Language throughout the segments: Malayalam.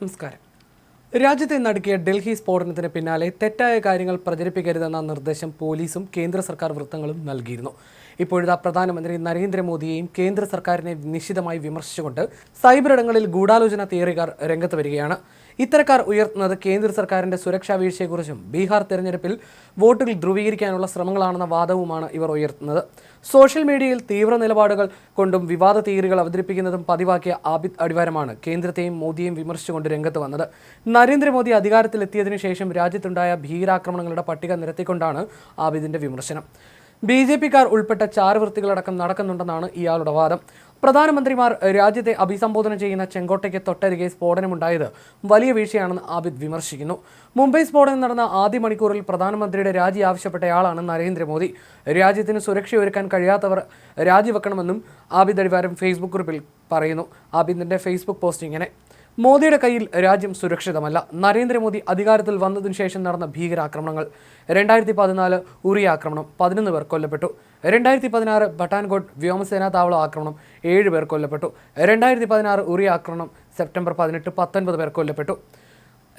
നമസ്കാരം. രാജ്യത്തെ നടുക്കിയ ഡൽഹി സ്ഫോടനത്തിന് പിന്നാലെ തെറ്റായ കാര്യങ്ങൾ പ്രചരിപ്പിക്കരുതെന്ന നിർദ്ദേശം പോലീസും കേന്ദ്ര സർക്കാർ വൃത്തങ്ങളും നൽകിയിരുന്നു. ഇപ്പോഴിതാ പ്രധാനമന്ത്രി നരേന്ദ്രമോദിയെയും കേന്ദ്ര സർക്കാരിനെ നിശിതമായി വിമർശിച്ചുകൊണ്ട് സൈബർ ഇടങ്ങളിൽ ഗൂഢാലോചന തിയറിക്കാർ രംഗത്ത് വരികയാണ്. ഇത്തരക്കാർ ഉയർത്തുന്നത് കേന്ദ്ര സർക്കാരിന്റെ സുരക്ഷാ വീഴ്ചയെക്കുറിച്ചും ബീഹാർ തെരഞ്ഞെടുപ്പിൽ വോട്ടുകൾ ധ്രുവീകരിക്കാനുള്ള ശ്രമങ്ങളാണെന്ന വാദവുമാണ് ഇവർ ഉയർത്തുന്നത്. സോഷ്യൽ മീഡിയയിൽ തീവ്ര നിലപാടുകൾ കൊണ്ടും വിവാദ തീയറികൾ അവതരിപ്പിക്കുന്നതും പതിവാക്കിയ ആബിദ് അടിവാരമാണ് കേന്ദ്രത്തെയും മോദിയെയും വിമർശിച്ചുകൊണ്ട് രംഗത്ത് വന്നത്. നരേന്ദ്രമോദി അധികാരത്തിലെത്തിയതിനു ശേഷം രാജ്യത്തുണ്ടായ ഭീകരാക്രമണങ്ങളുടെ പട്ടിക നിരത്തിക്കൊണ്ടാണ് ആബിദിന്റെ വിമർശനം. ബി ജെ പിക്കാർ ഉൾപ്പെട്ട ചാരവൃത്തികളടക്കം നടക്കുന്നുണ്ടെന്നാണ് ഇയാളുടെ വാദം. പ്രധാനമന്ത്രിമാർ രാജ്യത്തെ അഭിസംബോധന ചെയ്യുന്ന ചെങ്കോട്ടയ്ക്ക് തൊട്ടരികെ സ്ഫോടനമുണ്ടായത് വലിയ വീഴ്ചയാണെന്ന് ആബിദ് വിമർശിക്കുന്നു. മുംബൈ സ്ഫോടനം നടന്ന ആദ്യ മണിക്കൂറിൽ പ്രധാനമന്ത്രിയുടെ രാജി ആവശ്യപ്പെട്ടയാളാണ് നരേന്ദ്രമോദി. രാജ്യത്തിന് സുരക്ഷയൊരുക്കാൻ കഴിയാത്തവർ രാജിവെക്കണമെന്നും ആബിദ് അടിവാരം ഫേസ്ബുക്ക് കുറിപ്പിൽ പറയുന്നു. ആബിദിന്റെ ഫേസ്ബുക്ക് പോസ്റ്റ് ഇങ്ങനെ. മോദിയുടെ കയ്യിൽ രാജ്യം സുരക്ഷിതമല്ല. നരേന്ദ്രമോദി അധികാരത്തിൽ വന്നതിനു ശേഷം നടന്ന ഭീകരാക്രമണങ്ങൾ. രണ്ടായിരത്തി പതിനാല് ഉറി ആക്രമണം പതിനൊന്ന് പേർ കൊല്ലപ്പെട്ടു. രണ്ടായിരത്തി പതിനാറ് പട്ടാൻകോട്ട് വ്യോമസേനാ താവള ആക്രമണം ഏഴ് പേർ കൊല്ലപ്പെട്ടു. രണ്ടായിരത്തി പതിനാറ് ഉറി ആക്രമണം സെപ്റ്റംബർ പതിനെട്ട് പത്തൊൻപത് പേർ കൊല്ലപ്പെട്ടു.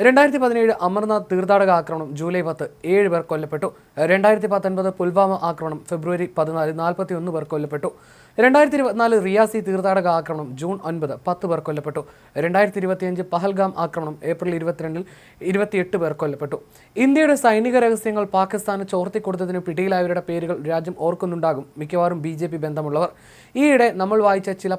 രണ്ടായിരത്തി പതിനേഴ് അമർനാഥ് തീർത്ഥാടക ആക്രമണം ജൂലൈ പത്ത് ഏഴ് പേർ കൊല്ലപ്പെട്ടു. രണ്ടായിരത്തി പത്തൊൻപത് പുൽവാമ ആക്രമണം ഫെബ്രുവരി പതിനാല് നാൽപ്പത്തി ഒന്ന് പേർ കൊല്ലപ്പെട്ടു. രണ്ടായിരത്തി ഇരുപത്തിനാല് റിയാസി തീർത്ഥാടക ആക്രമണം ജൂൺ ഒൻപത് പത്ത് പേർ കൊല്ലപ്പെട്ടു. രണ്ടായിരത്തി ഇരുപത്തിയഞ്ച് പഹൽഗാം ആക്രമണം ഏപ്രിൽ ഇരുപത്തിരണ്ടിൽ ഇരുപത്തിയെട്ട് പേർ കൊല്ലപ്പെട്ടു. ഇന്ത്യയുടെ സൈനിക രഹസ്യങ്ങൾ പാകിസ്ഥാന് ചോർത്തിക്കൊടുത്തതിന് പിടിയിലായവരുടെ പേരുകൾ രാജ്യം ഓർക്കുന്നുണ്ടാകും. മിക്കവാറും ബി ബന്ധമുള്ളവർ. ഈയിടെ നമ്മൾ വായിച്ച ചില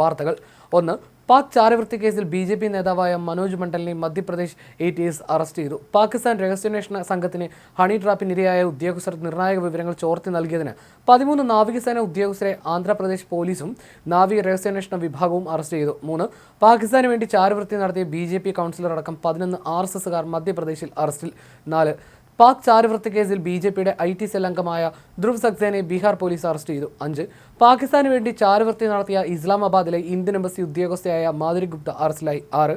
വാർത്തകൾ. ഒന്ന് പാക് ചാരവൃത്തി കേസിൽ ബി ജെ പി നേതാവായ Manoj മണ്ഡലിനെ Madhya Pradesh A T S arrest ചെയ്തു. പാകിസ്ഥാൻ രഹസ്യാന്വേഷണ സംഘത്തിന് ഹണി ട്രാപ്പിനിരയായ ഉദ്യോഗസ്ഥർ നിർണായക വിവരങ്ങൾ ചോർത്തി നൽകിയതിന് പതിമൂന്ന് നാവികസേന ഉദ്യോഗസ്ഥരെ ആന്ധ്രാപ്രദേശ് പോലീസും നാവിക രഹസ്യാന്വേഷണ വിഭാഗവും അറസ്റ്റ് ചെയ്തു. മൂന്ന് പാകിസ്ഥാന് വേണ്ടി ചാരവൃത്തി നടത്തിയ ബി ജെ പി കൗൺസിലർ അടക്കം പതിനൊന്ന് ആർ എസ് എസുകാർ മധ്യപ്രദേശിൽ അറസ്റ്റിൽ. നാല് പാക് ചാരവൃത്തി കേസിൽ ബി ജെ പിയുടെ ഐ ടി സെൽ അംഗമായ ധ്രുവ് സക്സേനെ ബീഹാർ പോലീസ് അറസ്റ്റ് ചെയ്തു. അഞ്ച് പാകിസ്ഥാന് വേണ്ടി ചാരവൃത്തി നടത്തിയ ഇസ്ലാമാബാദിലെ ഇന്ത്യൻ എംബസി ഉദ്യോഗസ്ഥയായ മാധുരി ഗുപ്ത അറസ്റ്റിലായി. ആറ്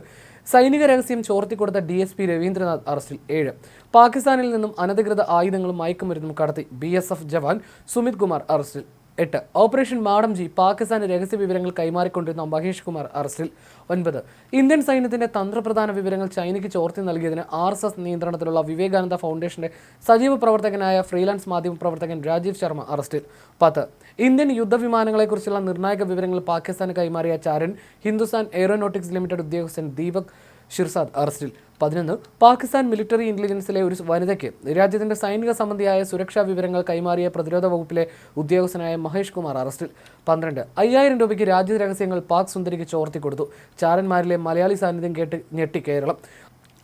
സൈനിക രഹസ്യം ചോർത്തിക്കൊടുത്ത ഡി എസ് പി രവീന്ദ്രനാഥ് അറസ്റ്റിൽ. ഏഴ് പാകിസ്ഥാനിൽ നിന്നും അനധികൃത ആയുധങ്ങളും മയക്കുമരുന്നും കടത്തി B S F jawan Sumit Kumar അറസ്റ്റിൽ. എട്ട്. ഓപ്പറേഷൻ മാഡം ജി പാകിസ്ഥാന് രഹസ്യ വിവരങ്ങൾ കൈമാറിക്കൊണ്ടിരുന്ന മഹേഷ് കുമാർ അറസ്റ്റിൽ ഒൻപത്. ഇന്ത്യൻ സൈന്യത്തിന്റെ തന്ത്രപ്രധാന വിവരങ്ങൾ ചൈനയ്ക്ക് ചോർത്തി നൽകിയതിന് ആർ എസ് എസ് നിയന്ത്രണത്തിലുള്ള വിവേകാനന്ദ ഫൗണ്ടേഷന്റെ സജീവ പ്രവർത്തകനായ ഫ്രീലാൻസ് മാധ്യമ പ്രവർത്തകൻ രാജീവ് ശർമ്മ അറസ്റ്റിൽ. പത്ത്. ഇന്ത്യൻ യുദ്ധവിമാനങ്ങളെക്കുറിച്ചുള്ള നിർണായക വിവരങ്ങൾ പാകിസ്ഥാന് കൈമാറിയ ചാരൻ ഹിന്ദുസ്ഥാൻ എയ്റോനോട്ടിക്സ് ലിമിറ്റഡ് ഉദ്യോഗസ്ഥൻ ദീപക് ഷിർസാദ് അറസ്റ്റിൽ. പതിനൊന്ന് പാകിസ്ഥാൻ മിലിറ്ററി ഇന്റലിജൻസിലെ ഒരു വനിതയ്ക്ക് രാജ്യത്തിന്റെ സൈനിക സംബന്ധിയായ സുരക്ഷാ വിവരങ്ങൾ കൈമാറിയ പ്രതിരോധ വകുപ്പിലെ ഉദ്യോഗസ്ഥനായ മഹേഷ് കുമാർ അറസ്റ്റിൽ. പന്ത്രണ്ട് അയ്യായിരം രൂപയ്ക്ക് രാജ്യ രഹസ്യങ്ങൾ പാക് സുന്ദരിക്ക് ചോർത്തി കൊടുത്തു. ചാരന്മാരിലെ മലയാളി സാന്നിധ്യം കേട്ട് ഞെട്ടി കേരളം.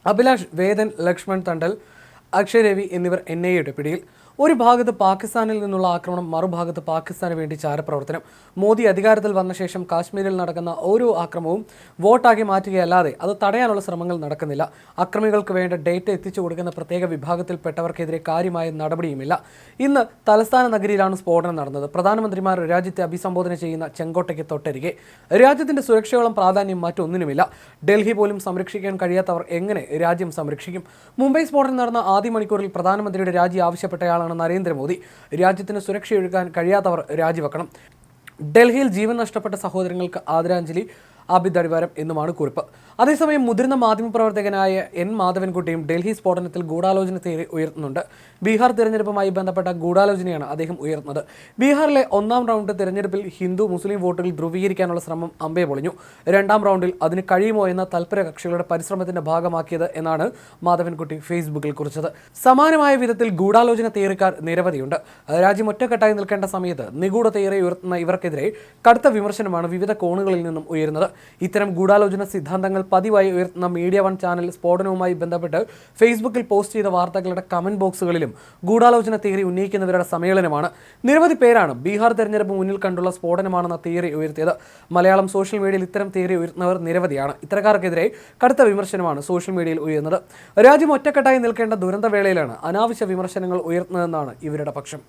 അഭിലാഷ് വേദൻ ലക്ഷ്മൺ തണ്ടൽ അക്ഷയ് രവി എന്നിവർ എൻ ഐ എയുടെ പിടിയിൽ. ഒരു ഭാഗത്ത് പാകിസ്ഥാനിൽ നിന്നുള്ള ആക്രമണം മറുഭാഗത്ത് പാകിസ്ഥാന് വേണ്ടി ചാരപ്രവർത്തനം. മോദി അധികാരത്തിൽ വന്ന ശേഷം കാശ്മീരിൽ നടക്കുന്ന ഓരോ ആക്രമവും വോട്ടാക്കി മാറ്റുകയല്ലാതെ അത് തടയാനുള്ള ശ്രമങ്ങൾ നടക്കുന്നില്ല. അക്രമികൾക്ക് വേണ്ട ഡേറ്റ എത്തിച്ചു കൊടുക്കുന്ന പ്രത്യേക വിഭാഗത്തിൽപ്പെട്ടവർക്കെതിരെ കാര്യമായ നടപടിയുമില്ല. ഇന്ന് തലസ്ഥാന നഗരിയിലാണ് സ്ഫോടനം നടന്നത്. പ്രധാനമന്ത്രിമാർ രാജ്യത്തെ അഭിസംബോധന ചെയ്യുന്ന ചെങ്കോട്ടയ്ക്ക് തൊട്ടരികെ. രാജ്യത്തിന്റെ സുരക്ഷയോളം പ്രാധാന്യം മറ്റൊന്നിനുമില്ല. ഡൽഹി പോലും സംരക്ഷിക്കാൻ കഴിയാത്തവർ എങ്ങനെ രാജ്യം സംരക്ഷിക്കും? മുംബൈ സ്ഫോടനം നടന്ന ആദ്യ മണിക്കൂറിൽ പ്രധാനമന്ത്രിയുടെ രാജി ആവശ്യപ്പെട്ടയാളാണ് നരേന്ദ്രമോദി. രാജ്യത്തിന് സുരക്ഷയൊഴുക്കാൻ കഴിയാത്തവർ രാജിവെക്കണം. ഡൽഹിയിൽ ജീവൻ നഷ്ടപ്പെട്ട സഹോദരങ്ങൾക്ക് ആദരാഞ്ജലി അടിവാരം എന്നുമാണ് കുറിപ്പ്. അതേസമയം മുതിർന്ന മാധ്യമപ്രവർത്തകനായ എൻ മാധവൻകുട്ടിയും ഡൽഹി സ്ഫോടനത്തിൽ ഗൂഢാലോചന തിയറി ഉയർത്തുന്നുണ്ട്. ബീഹാർ തിരഞ്ഞെടുപ്പുമായി ബന്ധപ്പെട്ട ഗൂഢാലോചനയാണ് അദ്ദേഹം ഉയർത്തുന്നത് ബീഹാറിലെ ഒന്നാം റൗണ്ട് തിരഞ്ഞെടുപ്പിൽ ഹിന്ദു മുസ്ലിം വോട്ടുകൾ ധ്രുവീകരിക്കാനുള്ള ശ്രമം അമ്പേ പൊളിഞ്ഞു. രണ്ടാം റൗണ്ടിൽ അതിന് കഴിയുമോ എന്ന തൽപര കക്ഷികളുടെ പരിശ്രമത്തിന്റെ ഭാഗമാക്കിയത് എന്നാണ് മാധവൻകുട്ടി ഫേസ്ബുക്കിൽ കുറിച്ചത്. സമാനമായ വിധത്തിൽ ഗൂഢാലോചന തിയറിക്കാർ നിരവധിയുണ്ട്. രാജ്യം ഒറ്റക്കെട്ടായി നിൽക്കേണ്ട സമയത്ത് നിഗൂഢ തിയറി ഉയർത്തുന്ന ഇവർക്കെതിരെ കടുത്ത വിമർശനമാണ് വിവിധ കോണുകളിൽ നിന്നും ഉയരുന്നത്. ഇത്തരം ഗൂഢാലോചന സിദ്ധാന്തങ്ങൾ പതിവായി ഉയർത്തുന്ന മീഡിയ വൺ ചാനൽ സ്ഫോടനവുമായി ബന്ധപ്പെട്ട് ഫേസ്ബുക്കിൽ പോസ്റ്റ് ചെയ്ത വാർത്തകളുടെ കമന്റ് ബോക്സുകളിലും ഗൂഢാലോചന തിയറി ഉന്നയിക്കുന്നവരുടെ സമ്മേളനമാണ്. നിരവധി പേരാണ് ബീഹാർ തെരഞ്ഞെടുപ്പ് മുന്നിൽ കണ്ടുള്ള സ്ഫോടനമാണെന്ന തിയറി ഉയർത്തിയത്. മലയാളം സോഷ്യൽ മീഡിയയിൽ ഇത്തരം തിയറി ഉയർത്തുന്നവർ നിരവധിയാണ്. ഇത്തരക്കാർക്കെതിരെ കടുത്ത വിമർശനമാണ് സോഷ്യൽ മീഡിയയിൽ ഉയരുന്നത്. രാജ്യം ഒറ്റക്കെട്ടായി നിൽക്കേണ്ട ദുരന്തവേളയിലാണ് അനാവശ്യ വിമർശനങ്ങൾ ഉയർത്തുന്നതെന്നാണ് ഇവരുടെ പക്ഷം.